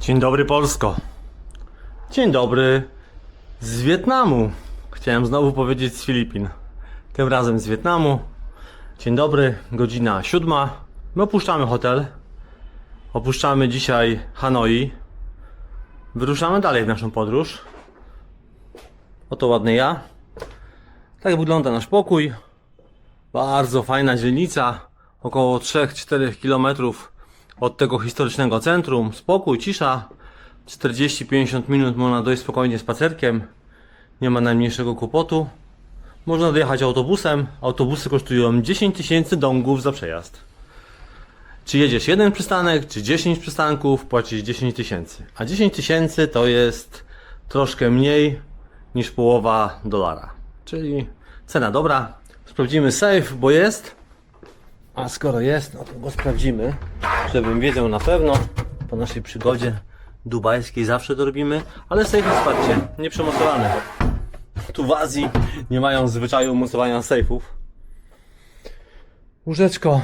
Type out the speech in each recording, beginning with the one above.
Dzień dobry Polsko. Dzień dobry z Wietnamu. Chciałem znowu powiedzieć z Filipin. Tym razem z Wietnamu. Dzień dobry, godzina siódma. My opuszczamy hotel. Opuszczamy dzisiaj Hanoi. Wyruszamy dalej w naszą podróż. Oto ładny ja. Tak wygląda nasz pokój. Bardzo fajna dzielnica. Około 3-4 km od tego historycznego centrum. Spokój, cisza. 40-50 minut można dojść spokojnie spacerkiem. Nie ma najmniejszego kłopotu. Można dojechać autobusem. Autobusy kosztują 10 tysięcy dongów za przejazd. Czy jedziesz jeden przystanek, czy 10 przystanków, płacisz 10 tysięcy. A 10 tysięcy to jest troszkę mniej niż połowa dolara. Czyli cena dobra. Sprawdzimy safe, bo jest. A skoro jest, no to go sprawdzimy, żebym wiedział na pewno po naszej przygodzie dubajskiej zawsze to robimy, ale safe wsparcie, nieprzemocowany. Tu w Azji nie mają zwyczaju mocowania sejfów. Łóżeczko,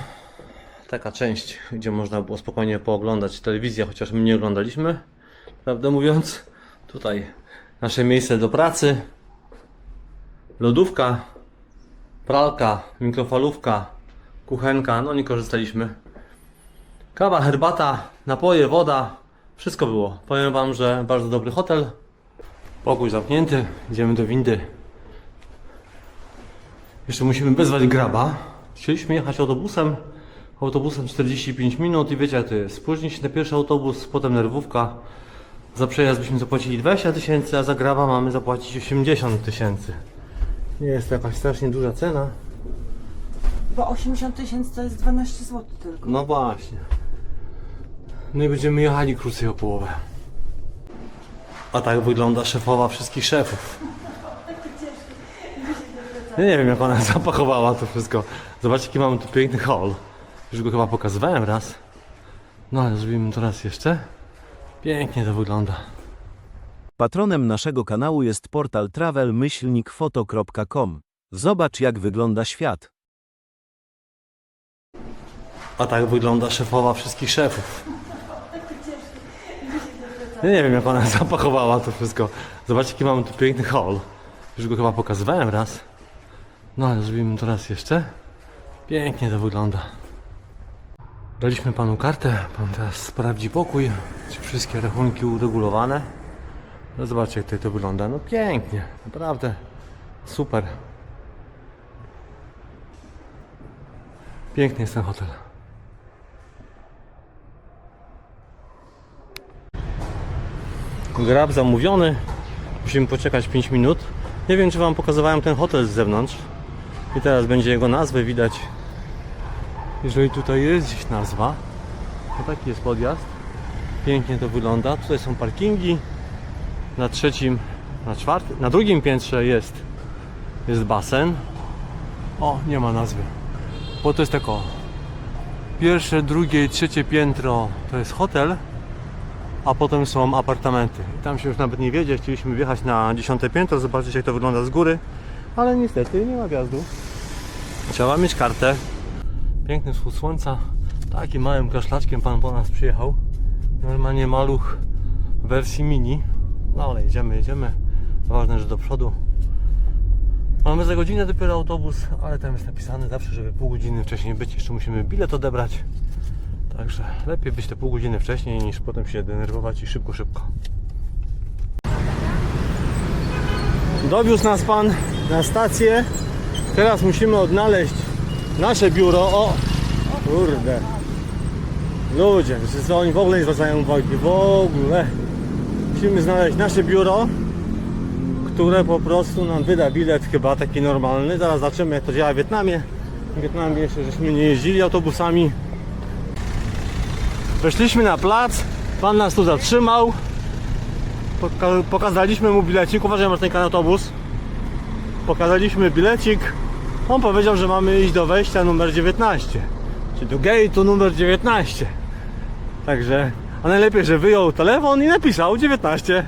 taka część, gdzie można było spokojnie pooglądać telewizję, chociaż my nie oglądaliśmy, prawdę mówiąc. Tutaj nasze miejsce do pracy, lodówka, pralka, mikrofalówka, kuchenka, no nie korzystaliśmy. Kawa, herbata, napoje, woda, wszystko było. Powiem Wam, że bardzo dobry hotel. Pokój zamknięty, idziemy do windy. Jeszcze musimy wezwać graba. Chcieliśmy jechać autobusem. Autobusem 45 minut i wiecie jest. Spóźni się na pierwszy autobus, potem nerwówka. Za przejazd byśmy zapłacili 20 tysięcy, a za graba mamy zapłacić 80 tysięcy. Nie jest to jakaś strasznie duża cena. Bo 80 tysięcy to jest 12 zł tylko. No właśnie. No i będziemy jechali krócej o połowę. A tak wygląda szefowa wszystkich szefów. Ja nie wiem jak ona zapakowała to wszystko. Zobaczcie jaki mamy tu piękny hall. Już go chyba pokazywałem raz. No ale zrobimy to raz jeszcze. Pięknie to wygląda. Patronem naszego kanału jest portal travel-foto.com. Zobacz jak wygląda świat. A tak wygląda szefowa wszystkich szefów. Ja nie wiem jak ona zapakowała to wszystko. Zobaczcie jaki mamy tu piękny hall. Już go chyba pokazywałem raz. No ale zrobimy to raz jeszcze. Pięknie to wygląda. Daliśmy panu kartę. Pan teraz sprawdzi pokój. Czy wszystkie rachunki uregulowane. No zobaczcie jak tutaj to wygląda. No pięknie. Naprawdę. Super. Piękny jest ten hotel. Grab zamówiony. Musimy poczekać 5 minut. Nie wiem, czy Wam pokazywałem ten hotel z zewnątrz. I teraz będzie jego nazwę widać. Jeżeli tutaj jest gdzieś nazwa, to taki jest podjazd. Pięknie to wygląda. Tutaj są parkingi. Na trzecim, na czwartym, na drugim piętrze jest, jest basen. O, nie ma nazwy. Bo to jest tak o. Pierwsze, drugie i trzecie piętro to jest hotel a potem są apartamenty. Tam się już nawet nie wiedzie, chcieliśmy wjechać na dziesiąte piętro, zobaczyć jak to wygląda z góry, ale niestety nie ma wjazdu. Trzeba mieć kartę. Piękny wschód słońca. Takim małym kaszlaczkiem pan po nas przyjechał. Normalnie maluch wersji mini. No ale jedziemy, jedziemy. Ważne, że do przodu. Mamy za godzinę dopiero autobus, ale tam jest napisane zawsze, żeby pół godziny wcześniej być. Jeszcze musimy bilet odebrać. Także lepiej być te pół godziny wcześniej niż potem się denerwować i szybko, szybko. Dowiózł nas pan na stację. Teraz musimy odnaleźć nasze biuro. O! Kurde. Ludzie, co oni w ogóle nie zwracają uwagi. W ogóle. Musimy znaleźć nasze biuro, które po prostu nam wyda bilet chyba taki normalny. Zaraz zobaczymy jak to działa w Wietnamie. W Wietnamie jeszcze żeśmy nie jeździli autobusami. Weszliśmy na plac, pan nas tu zatrzymał. Poka- pokazaliśmy mu bilecik, uważaj masz ten autobus. Pokazaliśmy bilecik. On powiedział, że mamy iść do wejścia numer 19. Czyli do gate'u numer 19. Także, a najlepiej, że wyjął telefon i napisał 19.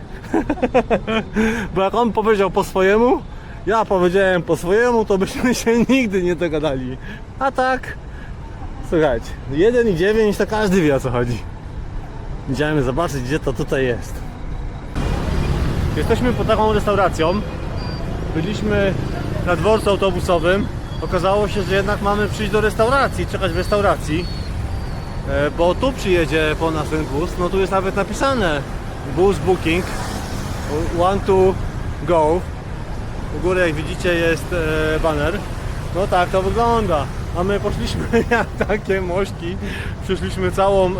Bo jak on powiedział po swojemu, ja powiedziałem po swojemu, to byśmy się nigdy nie dogadali. A tak, Słuchajcie, 1 i 9 to każdy wie o co chodzi. Idziemy zobaczyć, gdzie to tutaj jest. Jesteśmy pod taką restauracją. Byliśmy na dworcu autobusowym. Okazało się, że jednak mamy przyjść do restauracji, czekać w restauracji. E, Bo tu przyjedzie po nas ten bus. No tu jest nawet napisane bus booking. Want to go. U góry jak widzicie jest e, baner. No tak to wygląda. A my poszliśmy jak takie mośki. Przyszliśmy całą, e,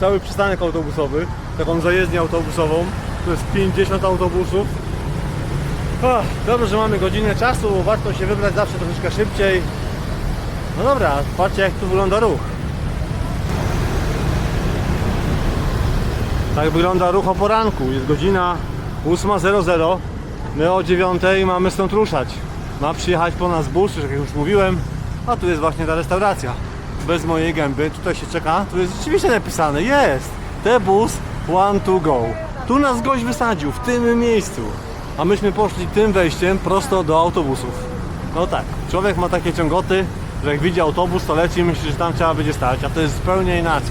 cały przystanek autobusowy, taką zajezdnię autobusową. To jest 50 autobusów. Ach, dobrze, że mamy godzinę czasu, warto się wybrać zawsze troszeczkę szybciej. No dobra, patrzcie jak tu wygląda ruch. Tak wygląda ruch o poranku. Jest godzina 8.00. My o 9.00 mamy stąd ruszać. Ma przyjechać po nas bus, jak już mówiłem. A tu jest właśnie ta restauracja. Bez mojej gęby. Tutaj się czeka. Tu jest rzeczywiście napisane. Jest! Te bus one to go. Tu nas gość wysadził, w tym miejscu. A myśmy poszli tym wejściem prosto do autobusów. No tak, człowiek ma takie ciągoty, że jak widzi autobus, to leci i myśli, że tam trzeba będzie stać, a to jest zupełnie inaczej.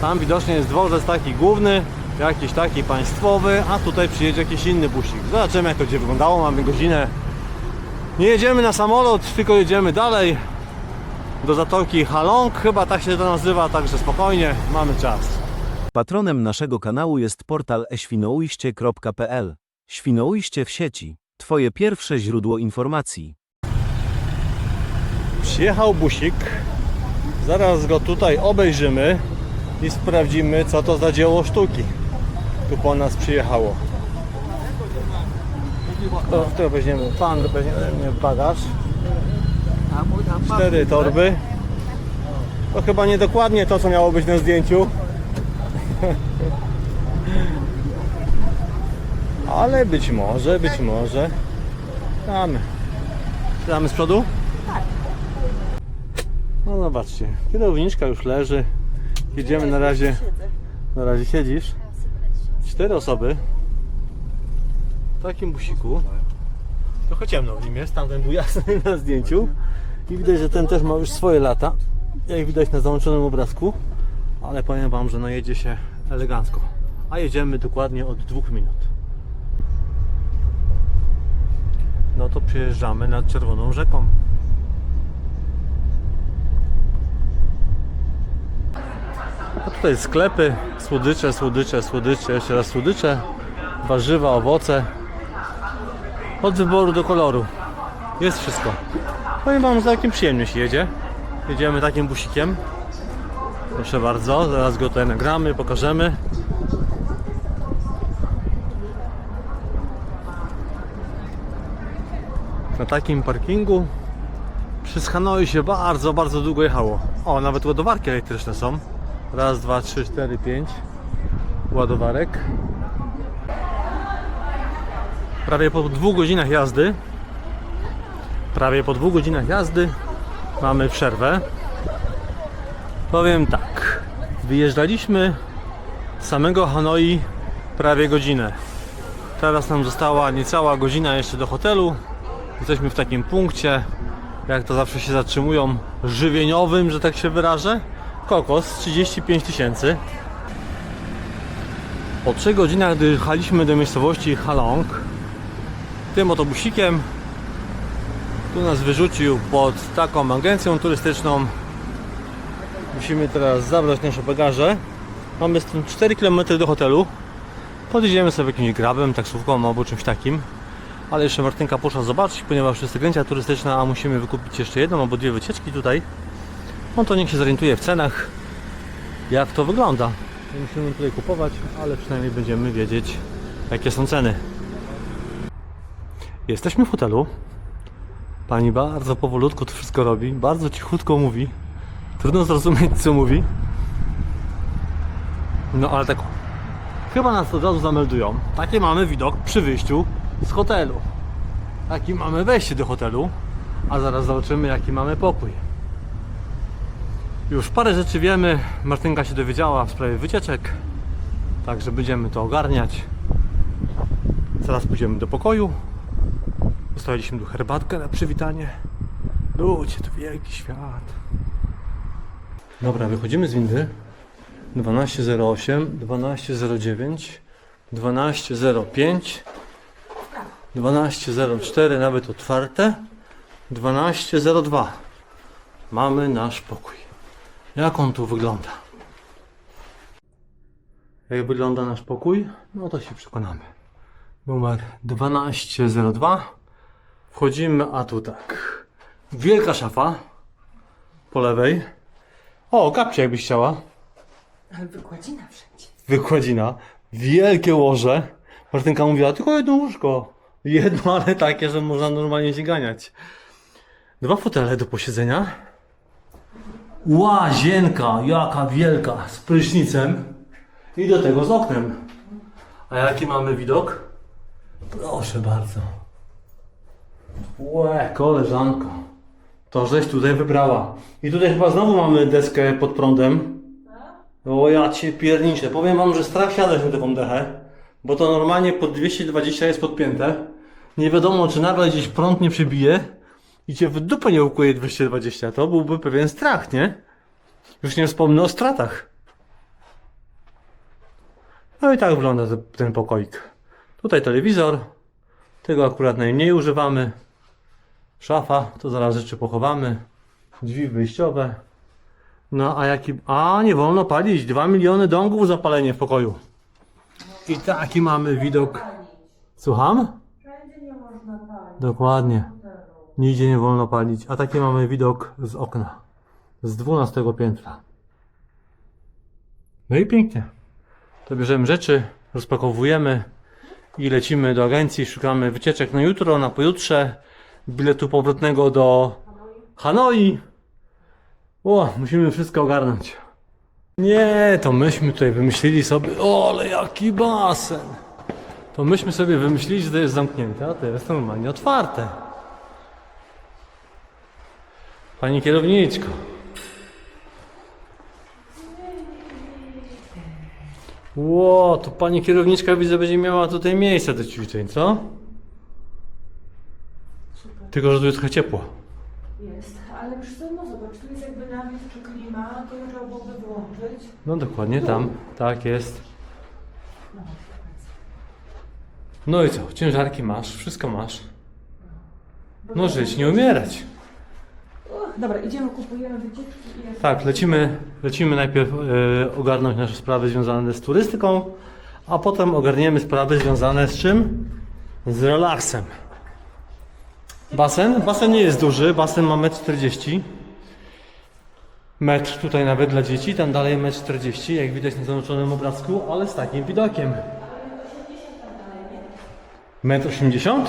Tam widocznie jest dworzec taki główny, jakiś taki państwowy, a tutaj przyjedzie jakiś inny busik. Zobaczymy jak to będzie wyglądało, mamy godzinę. Nie jedziemy na samolot, tylko jedziemy dalej do zatoki Halong, chyba tak się to nazywa, także spokojnie, mamy czas. Patronem naszego kanału jest portal eświnoujście.pl. Świnoujście w sieci. Twoje pierwsze źródło informacji. Przyjechał busik, zaraz go tutaj obejrzymy i sprawdzimy co to za dzieło sztuki tu po nas przyjechało. To, to weźmiemy, pan weźmiemy bagaż. Cztery torby. To chyba niedokładnie to, co miało być na zdjęciu. Ale być może, być może. Damy. Damy z przodu? No zobaczcie, kierowniczka już leży. Jedziemy na razie. Na razie siedzisz. Cztery osoby. Takim busiku. Trochę ciemno w nim jest, tamten był jasny na zdjęciu. I widać, że ten też ma już swoje lata. Jak widać na załączonym obrazku. Ale powiem Wam, że no jedzie się elegancko. A jedziemy dokładnie od dwóch minut. No to przyjeżdżamy nad Czerwoną Rzeką. A tutaj sklepy, słodycze, słodycze, słodycze, jeszcze raz słodycze, warzywa, owoce. Od wyboru do koloru. Jest wszystko. Powiem Wam, że całkiem przyjemnie się jedzie. Jedziemy takim busikiem. Proszę bardzo, zaraz go tutaj nagramy, pokażemy. Na takim parkingu przez Hanoi się bardzo, bardzo długo jechało. O, nawet ładowarki elektryczne są. Raz, dwa, trzy, cztery, pięć ładowarek. Prawie po dwóch godzinach jazdy prawie po dwóch godzinach jazdy mamy przerwę. Powiem tak, wyjeżdżaliśmy z samego Hanoi prawie godzinę. Teraz nam została niecała godzina jeszcze do hotelu. Jesteśmy w takim punkcie, jak to zawsze się zatrzymują, żywieniowym, że tak się wyrażę. Kokos 35 tysięcy. Po 3 godzinach dojechaliśmy do miejscowości Halong. Tym autobusikiem tu nas wyrzucił pod taką agencją turystyczną. Musimy teraz zabrać nasze bagaże. Mamy stąd 4 km do hotelu. Podjedziemy sobie jakimś grabem, taksówką albo czymś takim. Ale jeszcze Martynka poszła zobaczyć, ponieważ jest agencja turystyczna, a musimy wykupić jeszcze jedną albo dwie wycieczki tutaj. On to niech się zorientuje w cenach, jak to wygląda. Nie musimy tutaj kupować, ale przynajmniej będziemy wiedzieć, jakie są ceny. Jesteśmy w hotelu. Pani bardzo powolutku to wszystko robi, bardzo cichutko mówi. Trudno zrozumieć, co mówi. No ale tak, chyba nas od razu zameldują. Taki mamy widok przy wyjściu z hotelu. Taki mamy wejście do hotelu, a zaraz zobaczymy, jaki mamy pokój. Już parę rzeczy wiemy. Martynka się dowiedziała w sprawie wycieczek, także będziemy to ogarniać. Zaraz pójdziemy do pokoju. Zostawiliśmy tu herbatkę na przywitanie. Ludzie, to wielki świat. Dobra, wychodzimy z windy. 12.08, 12.09, 12.05, 12.04, nawet otwarte, 12.02. Mamy nasz pokój. Jak on tu wygląda? Jak wygląda nasz pokój? No to się przekonamy. Numer 1202. Wchodzimy, a tu tak. Wielka szafa. Po lewej. O, kapcie jakbyś chciała. Ale wykładzina wszędzie. Wykładzina. Wielkie łoże. Martynka mówiła, tylko jedno łóżko. Jedno, ale takie, że można normalnie się ganiać. Dwa fotele do posiedzenia. Łazienka, jaka wielka, z prysznicem. I do tego z oknem. A jaki mamy widok? Proszę bardzo. Łe, koleżanko. To żeś tutaj wybrała. I tutaj chyba znowu mamy deskę pod prądem. O ja cię pierniczę. Powiem wam, że strach siadać na taką dechę, bo to normalnie pod 220 jest podpięte. Nie wiadomo, czy nagle gdzieś prąd nie przybije i cię w dupę nie ukuje 220. To byłby pewien strach, nie? Już nie wspomnę o stratach. No i tak wygląda te- ten pokoik. Tutaj telewizor. Tego akurat najmniej używamy. Szafa, to zaraz rzeczy pochowamy. Drzwi wyjściowe. No a jaki. A nie wolno palić. 2 miliony dągów zapalenie w pokoju. I taki mamy widok. Słucham? Dokładnie. Nigdzie nie wolno palić. A taki mamy widok z okna. Z 12 piętra. No i pięknie. To bierzemy rzeczy, rozpakowujemy i lecimy do agencji. Szukamy wycieczek na jutro, na pojutrze. Biletu powrotnego do Hanoi. O, musimy wszystko ogarnąć. Nie, to myśmy tutaj wymyślili sobie. O, ale jaki basen! To myśmy sobie wymyślili, że to jest zamknięte, a to jest normalnie otwarte. Pani kierowniczko. Ło, to pani kierowniczka widzę będzie miała tutaj miejsce do ćwiczeń, co? Tylko, że tu jest trochę ciepło. Jest, ale wiesz co, no zobacz, tu jest jakby nawiew czy klima, to trzeba byłoby wyłączyć. No dokładnie tam, tak jest. No i co, ciężarki masz, wszystko masz. No żyć, nie umierać. Uch, dobra, idziemy, kupujemy wycieczki i jest... Tak, lecimy, lecimy najpierw e, ogarnąć nasze sprawy związane z turystyką, a potem ogarniemy sprawy związane z czym? Z relaksem. Basen? Basen nie jest duży, basen ma 1,40 m. Metr tutaj nawet dla dzieci, tam dalej 1,40 m, jak widać na załączonym obrazku, ale z takim widokiem. 1,80 m?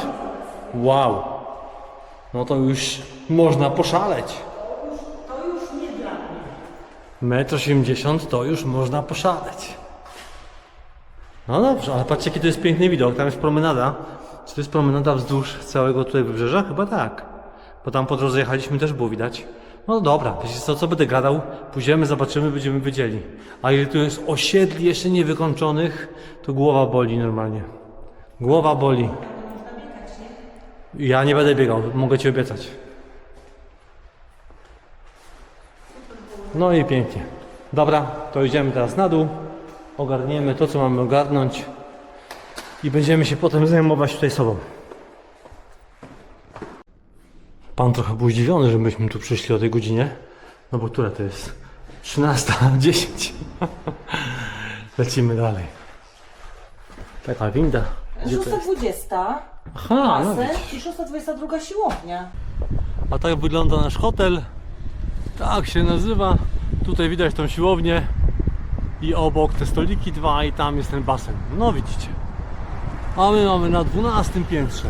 Wow! No to już można poszaleć. Metr 80 to już można poszaleć. No dobrze, ale patrzcie jaki to jest piękny widok. Tam jest promenada. Czy to jest promenada wzdłuż całego tutaj wybrzeża? Chyba tak. Bo tam po drodze jechaliśmy też było widać. No dobra, wiecie co, co będę gadał? Pójdziemy, zobaczymy, będziemy wiedzieli. A ile tu jest osiedli jeszcze niewykończonych, to głowa boli normalnie. Głowa boli. Ja nie będę biegał, mogę ci obiecać. No i pięknie. Dobra, to idziemy teraz na dół. Ogarniemy to, co mamy ogarnąć. I będziemy się potem zajmować tutaj sobą. Pan trochę był zdziwiony, że myśmy tu przyszli o tej godzinie. No bo która to jest? 13.10. Lecimy dalej. Taka winda. Gdzie to jest? 620, Aha, no basen i 622 siłownia. A tak wygląda nasz hotel. Tak się nazywa. Tutaj widać tą siłownię. I obok te stoliki dwa i tam jest ten basen. No widzicie. A my mamy na 12 piętrze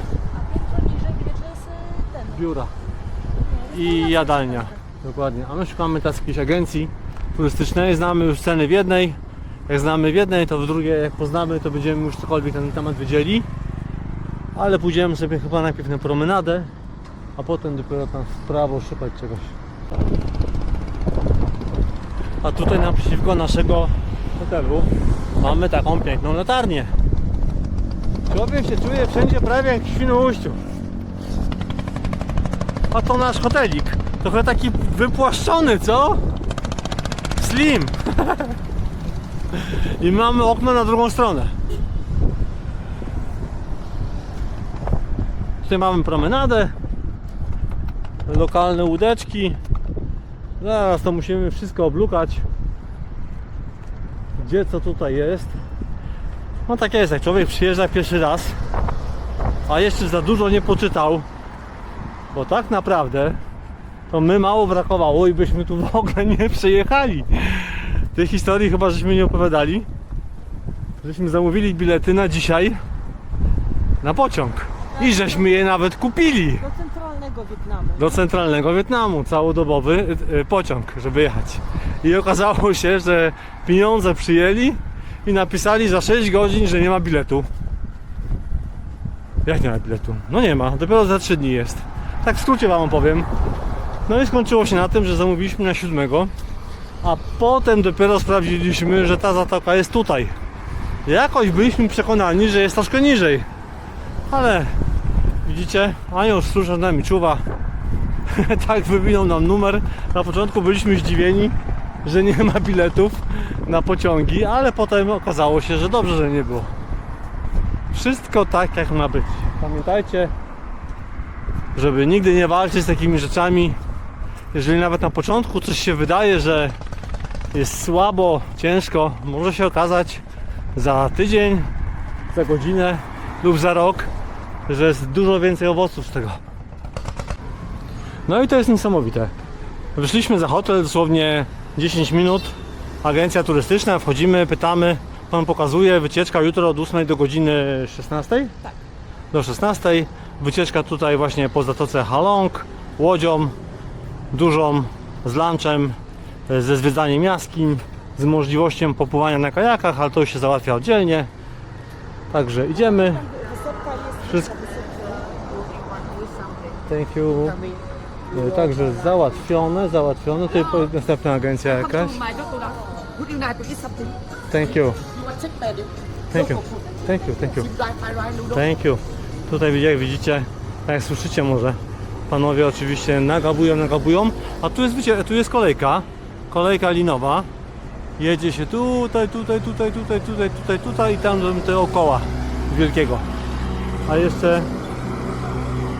biura i jadalnia. Dokładnie. A my szukamy teraz jakiejś agencji turystycznej. Znamy już ceny w jednej. Jak znamy w jednej, to w drugiej, jak poznamy, to będziemy już cokolwiek na ten temat wiedzieli. Ale pójdziemy sobie chyba najpierw na promenadę, a potem dopiero tam w prawo szukać czegoś. A tutaj naprzeciwko naszego hotelu mamy taką piękną latarnię. Człowiek się czuje wszędzie prawie jak w Świnoujściu. A to nasz hotelik. Trochę taki wypłaszczony, co? Slim. I mamy okno na drugą stronę. Tutaj mamy promenadę. Lokalne łódeczki. Zaraz to musimy wszystko oblukać. Gdzie co tutaj jest? No tak jest, jak człowiek przyjeżdża pierwszy raz, a jeszcze za dużo nie poczytał, bo tak naprawdę to my mało brakowało i byśmy tu w ogóle nie przyjechali. Tej historii chyba żeśmy nie opowiadali. Żeśmy zamówili bilety na dzisiaj na pociąg. I żeśmy je nawet kupili Do centralnego Wietnamu. do centralnego Wietnamu, całodobowy y, y, pociąg, żeby jechać. I okazało się, że pieniądze przyjęli i napisali za 6 godzin, że nie ma biletu. Jak nie ma biletu? No nie ma, dopiero za 3 dni jest. Tak w skrócie wam opowiem. No i skończyło się na tym, że zamówiliśmy na 7, a potem dopiero sprawdziliśmy, że ta zatoka jest tutaj. Jakoś byliśmy przekonani, że jest troszkę niżej. Ale Widzicie? Anioł stróż nad nami czuwa. tak wywinął nam numer. Na początku byliśmy zdziwieni, że nie ma biletów na pociągi, ale potem okazało się, że dobrze, że nie było. Wszystko tak jak ma być. Pamiętajcie, żeby nigdy nie walczyć z takimi rzeczami. Jeżeli nawet na początku coś się wydaje, że jest słabo, ciężko, może się okazać za tydzień, za godzinę lub za rok, że jest dużo więcej owoców z tego. No i to jest niesamowite. Wyszliśmy za hotel dosłownie 10 minut. Agencja turystyczna, wchodzimy, pytamy. Pan pokazuje wycieczka jutro od 8 do godziny 16? Tak. Do 16. Wycieczka tutaj właśnie po Zatoce Halong, łodzią dużą, z lunchem, ze zwiedzaniem jaskiń, z możliwością popływania na kajakach, ale to już się załatwia oddzielnie. Także idziemy. Wszystko-. Thank you. Także załatwione, załatwione. Tutaj po- następna agencja jakaś. Would you like to eat something? Thank you. You want check bed? Thank you. Thank you, thank you. Thank you. Tutaj jak widzicie, tak jak słyszycie może, panowie oczywiście nagabują, nagabują, a tu jest, wiecie, tu jest kolejka, kolejka linowa. Jedzie się tutaj, tutaj, tutaj, tutaj, tutaj, tutaj, tutaj i tam do tego koła wielkiego. A jeszcze,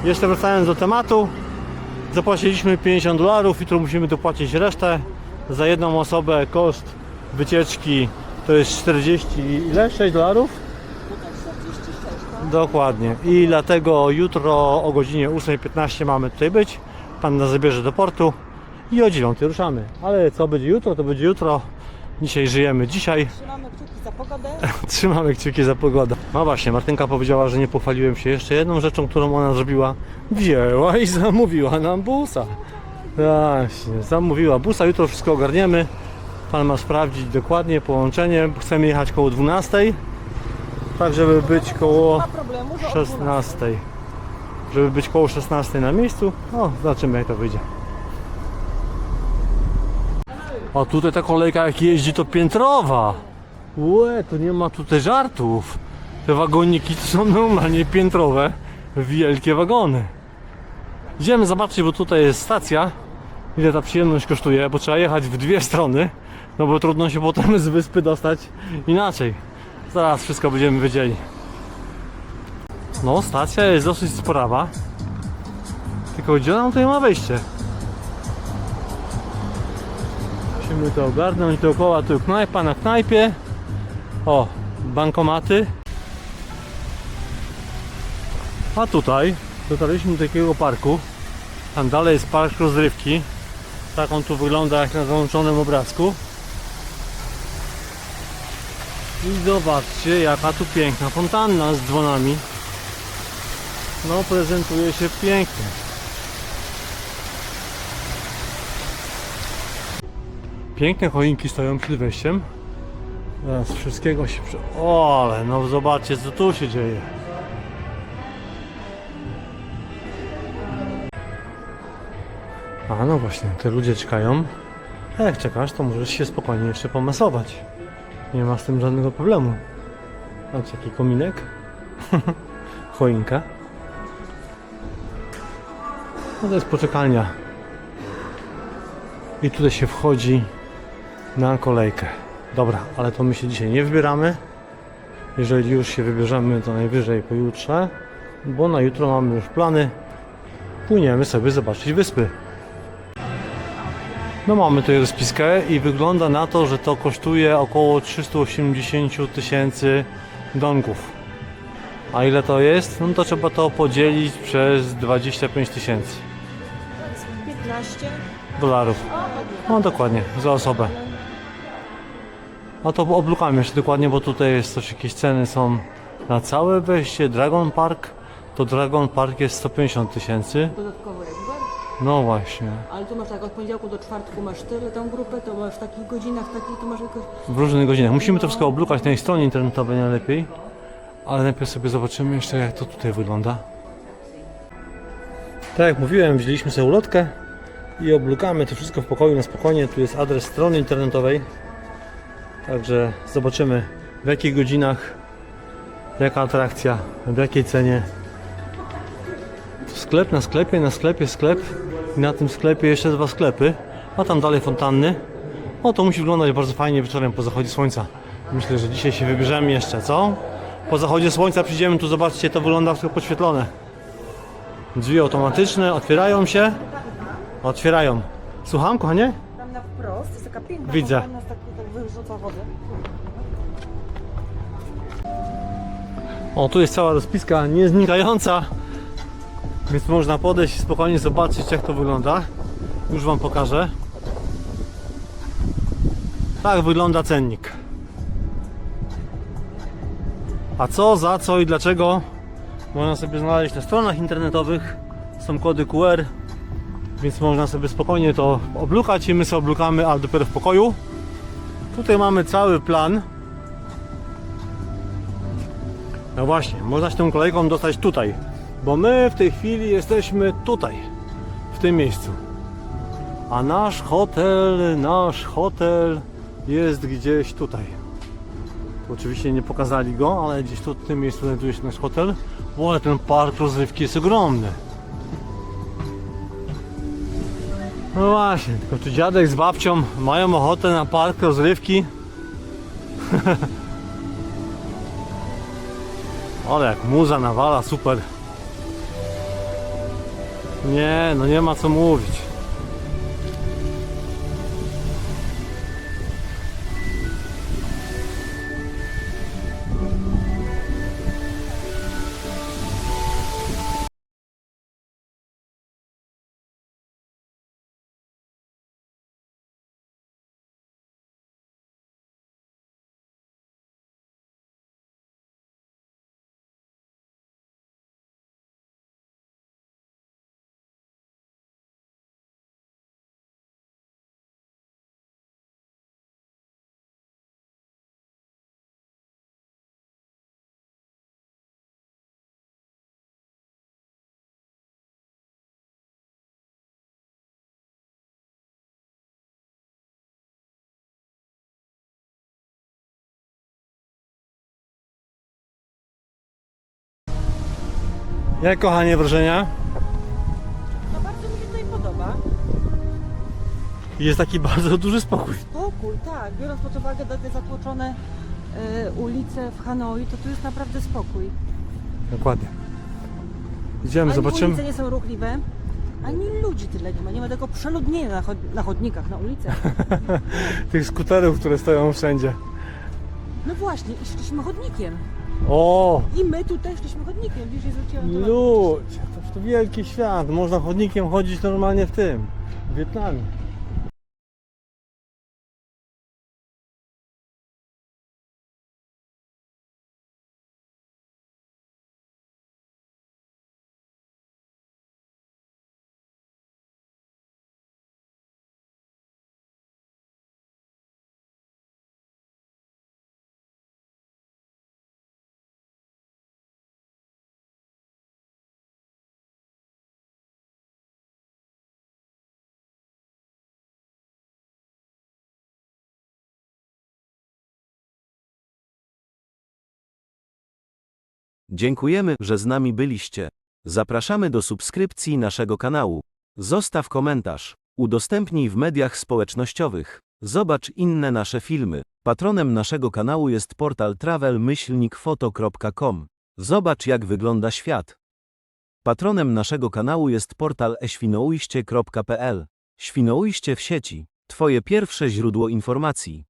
jeszcze wracając do tematu, zapłaciliśmy 50 dolarów, jutro musimy dopłacić resztę. Za jedną osobę koszt wycieczki to jest 40, ile? 6 dolarów? Dokładnie. I dlatego jutro o godzinie 8.15 mamy tutaj być. Pan nas zabierze do portu i o 9 ruszamy. Ale co będzie jutro, to będzie jutro. Dzisiaj żyjemy dzisiaj. Trzymamy kciuki za pogodę. Trzymamy kciuki za pogodę. No właśnie, Martynka powiedziała, że nie pochwaliłem się jeszcze jedną rzeczą, którą ona zrobiła. Wzięła i zamówiła nam busa. Właśnie, zamówiła busa. Jutro wszystko ogarniemy. Pan ma sprawdzić dokładnie połączenie. Chcemy jechać koło 12. Tak, żeby być koło Nie ma problemu, że o 12. 16. Żeby być koło 16 na miejscu. O, zobaczymy jak to wyjdzie. O, tutaj ta kolejka jak jeździ to piętrowa. Łe, tu nie ma tutaj żartów. Te wagoniki to są normalnie piętrowe, wielkie wagony. Idziemy zobaczyć, bo tutaj jest stacja. Ile ta przyjemność kosztuje, bo trzeba jechać w dwie strony, no bo trudno się potem z wyspy dostać inaczej. Zaraz wszystko będziemy wiedzieli. No, stacja jest dosyć sporawa. Tylko gdzie nam tutaj ma wejście? Musimy to ogarnąć dookoła, tu knajpa na knajpie. O, bankomaty. A tutaj dotarliśmy do takiego parku. Tam dalej jest park rozrywki. Tak on tu wygląda jak na załączonym obrazku. I zobaczcie jaka tu piękna fontanna z dzwonami. No prezentuje się pięknie. Piękne choinki stoją przed wejściem. Teraz wszystkiego się przy... O, ale no zobaczcie co tu się dzieje. A no właśnie, te ludzie czekają. A jak czekasz, to możesz się spokojnie jeszcze pomasować. Nie ma z tym żadnego problemu. Patrz jaki kominek. Choinka. No to jest poczekalnia. I tutaj się wchodzi na kolejkę. Dobra, ale to my się dzisiaj nie wybieramy. Jeżeli już się wybierzemy, to najwyżej pojutrze, bo na jutro mamy już plany. Płyniemy sobie zobaczyć wyspy. No mamy tutaj rozpiskę i wygląda na to, że to kosztuje około 380 tysięcy donków. A ile to jest? No to trzeba to podzielić przez 25 tysięcy 15. dolarów. No dokładnie, za osobę. A to oblukamy jeszcze dokładnie, bo tutaj jest też jakieś ceny są na całe wejście. Dragon Park, to Dragon Park jest 150 tysięcy. Dodatkowo jak. No właśnie, Ale tu masz tak, od poniedziałku do czwartku masz tyle tą grupę, to masz w takich godzinach, takich to masz jakoś... w różnych godzinach. Musimy to wszystko oblukać na tej stronie internetowej najlepiej. Ale najpierw sobie zobaczymy jeszcze jak to tutaj wygląda. Tak jak mówiłem, wzięliśmy sobie ulotkę i oblukamy to wszystko w pokoju na spokojnie. Tu jest adres strony internetowej. Także zobaczymy w jakich godzinach, jaka atrakcja, w jakiej cenie. Sklep na sklepie, na sklepie sklep i na tym sklepie jeszcze dwa sklepy, a tam dalej fontanny. O, to musi wyglądać bardzo fajnie wieczorem po zachodzie słońca. Myślę, że dzisiaj się wybierzemy jeszcze, co? Po zachodzie słońca przyjdziemy tu, zobaczcie, to wygląda wszystko podświetlone. Drzwi automatyczne, otwierają się. Otwierają. Słucham, kochanie? Tam na wprost jest taka piękna Widzę. fontanna, z takiej tak wyrzuca wodę. O, tu jest cała rozpiska nieznikająca, więc można podejść i spokojnie zobaczyć jak to wygląda. Już Wam pokażę. Tak wygląda cennik. A co, za co i dlaczego można sobie znaleźć na stronach internetowych. Są kody QR, więc można sobie spokojnie to oblukać i my sobie oblukamy, ale dopiero w pokoju. Tutaj mamy cały plan. No właśnie, można się tą kolejką dostać tutaj, bo my w tej chwili jesteśmy tutaj, w tym miejscu. A nasz hotel, nasz hotel jest gdzieś tutaj. Tu oczywiście nie pokazali go, ale gdzieś tu w tym miejscu znajduje się nasz hotel. O, ale ten park rozrywki jest ogromny. No właśnie, tylko czy dziadek z babcią mają ochotę na park rozrywki? Ale jak muza nawala, super. Nie, no nie ma co mówić. Jak kochanie wrażenia? No bardzo mi się tutaj podoba. Jest taki bardzo duży spokój. Spokój, tak. Biorąc pod uwagę te zatłoczone e, ulice w Hanoi, to tu jest naprawdę spokój. Dokładnie. Idziemy, Ani zobaczymy. ulice nie są ruchliwe, ani ludzi tyle nie ma. Nie ma tego przeludnienia na, chod- na chodnikach, na ulicach. Tych skuterów, które stoją wszędzie. No właśnie, i szliśmy chodnikiem. O, I my tutaj szliśmy chodnikiem. Widzisz, nie na- ludzie, to, to wielki świat. Można chodnikiem chodzić normalnie w tym, w Wietnamie. Dziękujemy, że z nami byliście. Zapraszamy do subskrypcji naszego kanału. Zostaw komentarz. Udostępnij w mediach społecznościowych. Zobacz inne nasze filmy. Patronem naszego kanału jest portal travel-foto.com. Zobacz jak wygląda świat. Patronem naszego kanału jest portal eświnoujście.pl. Świnoujście w sieci. Twoje pierwsze źródło informacji.